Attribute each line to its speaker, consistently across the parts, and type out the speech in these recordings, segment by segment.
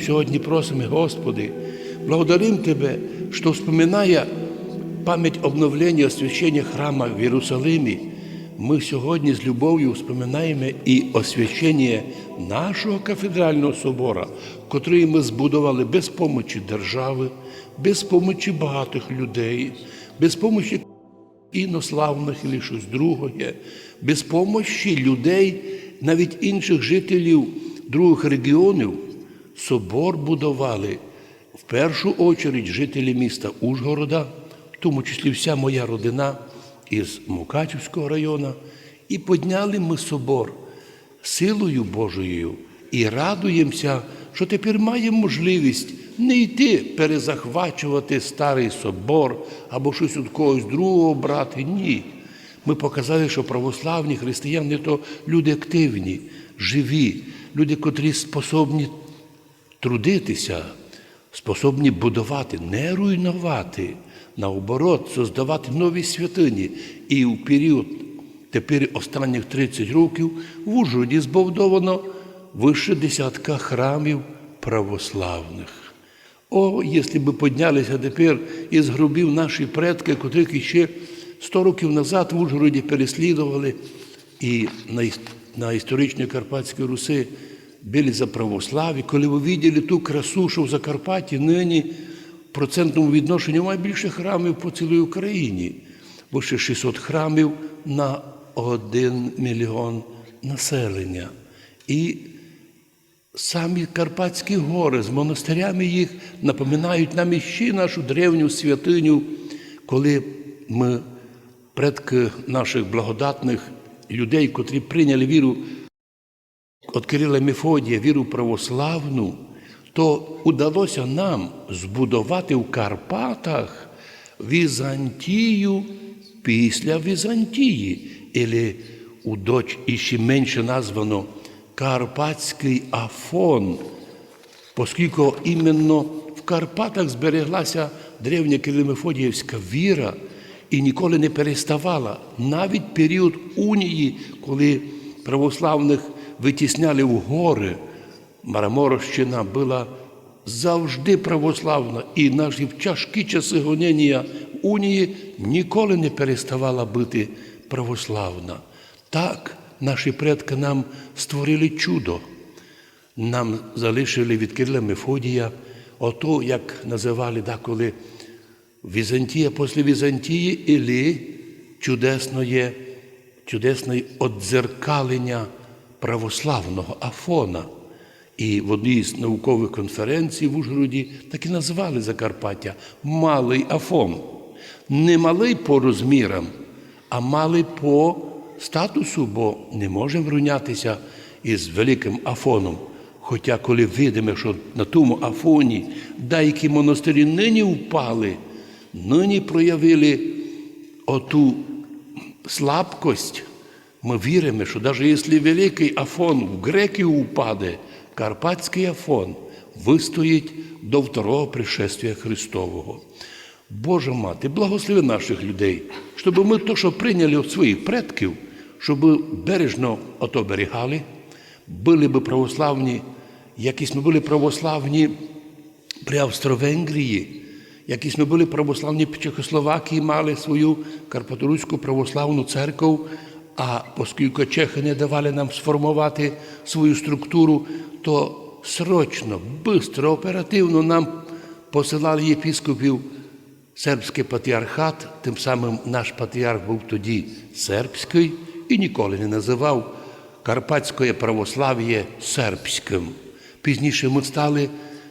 Speaker 1: Сьогодні просимо, Господи, благодарим Тебе, что вспоминая пам'ять обновлення освящення храма в Єрусалимі, ми сьогодні з любов'ю вспоминаємо і освящення нашого кафедрального собора, котрий ми збудували без помочі держави, без помочі багатих людей, без помочі інославних і щось другое, без помощі людей, навіть інших жителів других регіонів, собор будували в першу очередь жителі міста Ужгорода, в тому числі вся моя родина із Мукачівського району, і підняли ми собор силою Божою і радуємося, що тепер маємо можливість не йти перезахвачувати старий собор або щось від когось другого брати. Ні. Ми показали, що православні християни то люди активні, живі, люди, котрі способні трудитися, способні будувати, не руйнувати, наоборот, создавати нові святині. І в період тепер останніх 30 років в Ужгороді збудовано вище десятка храмів православних. О, якщо б піднялися тепер із гробів наші предки, котрих ще 100 років назад в Ужгороді переслідували і на, іс- на історичній Карпатській Руси били за православ'я, коли ви бачили ту красу, що в Закарпатті нині в процентному відношенні має більше храмів по цілій Україні, більше 600 храмів на 1 мільйон населення. І Самі Карпатські гори з монастирями їх напоминають нам іще нашу древню святиню, коли ми, предки наших благодатних людей, котрі прийняли віру від Кирила Мефодія, віру православну, то удалося нам збудувати в Карпатах Візантію після Візантії, або у доч іще менше названо Карпатський Афон, оскільки іменно в Карпатах збереглася древня Килимефодіївська віра і ніколи не переставала. Навіть період унії, коли православних витісняли в гори, Мараморщина була завжди православна, і навіть в тяжкі часи гонення унії ніколи не переставала бути православна. Так наші предки нам створили чудо. Нам залишили від Кирила Мефодія, ото, як називали деколи Візантія після Візантії, і чудесне, чудесне одзеркалення православного Афона. І в одній з наукових конференцій в Ужгороді так і назвали Закарпаття Малий Афон. Не малий по розмірам, а малий по статусу, бо не можемо рівнятися із великим Афоном. Хоча, коли видимо, що на тому Афоні деякі монастирі нині впали, нині проявили оту слабкость, ми віримо, що навіть якщо великий Афон в греків упаде, Карпатський Афон вистоїть до второго пришествия Христового. Божа мати, благослови наших людей, щоб ми то, що прийняли від своїх предків, щоб бережно ото оберігали, були би православні, якісь ми були православні при Австро-Венгрії, якісь ми були православні в Чехословакії, мали свою Карпаторуську православну церкву, а оскільки чехи не давали нам сформувати свою структуру, то срочно, швидко, оперативно нам посилали єпіскопів сербський патріархат, тим самим наш патріарх був тоді сербський і ніколи не називав Карпатське православ'я сербським. Пізніше ми стали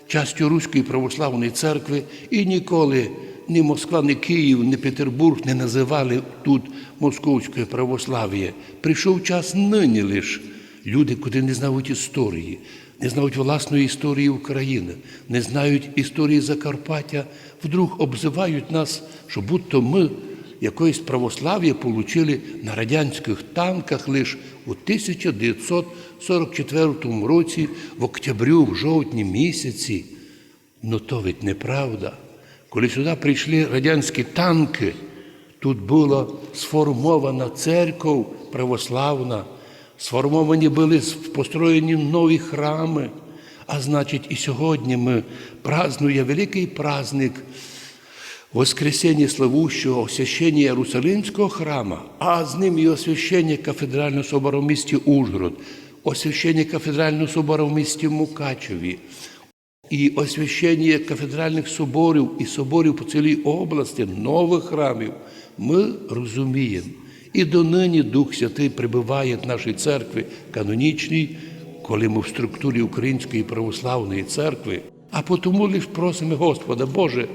Speaker 1: частю Руської православної церкви і ніколи ні Москва, ні Київ, ні Петербург не називали тут московське православ'я. Прийшов час нині лиш. Люди, котрі не знають історії, не знають власної історії України, не знають історії Закарпаття, вдруг обзивають нас, що будто ми якоїсь православ'я получили на радянських танках лише у 1944 році, в октябрю, в жовтні місяці. Ну то ведь неправда. Коли сюди прийшли радянські танки, тут була сформована церква православна, сформовані були построєні нові храми, А значить, і сьогодні ми празднуємо великий праздник Воскресення славущого освящення Єрусалимського храма, а з ним і освящення кафедрального собору в місті Ужгород, освящення кафедрального собору в місті Мукачеві, і освящення кафедральних соборів і соборів по цілій області, нових храмів, ми розуміємо. І донині Дух Святий прибуває в нашій церкві канонічній, коли ми в структурі Української православної церкви, а потому лише просимо Господа, Боже,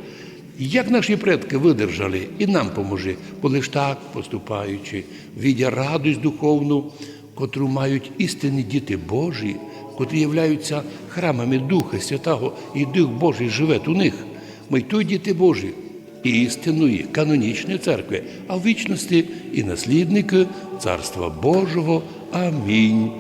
Speaker 1: як наші предки видержали, і нам поможи, бо лиш так поступаючи, відя радость духовну, котру мають істинні діти Божі, котрі являються храмами Духа Святого, і Дух Божий живе у них. Ми той діти Божі, істинної канонічної церкви, а в вічності і наслідники Царства Божого. Амінь.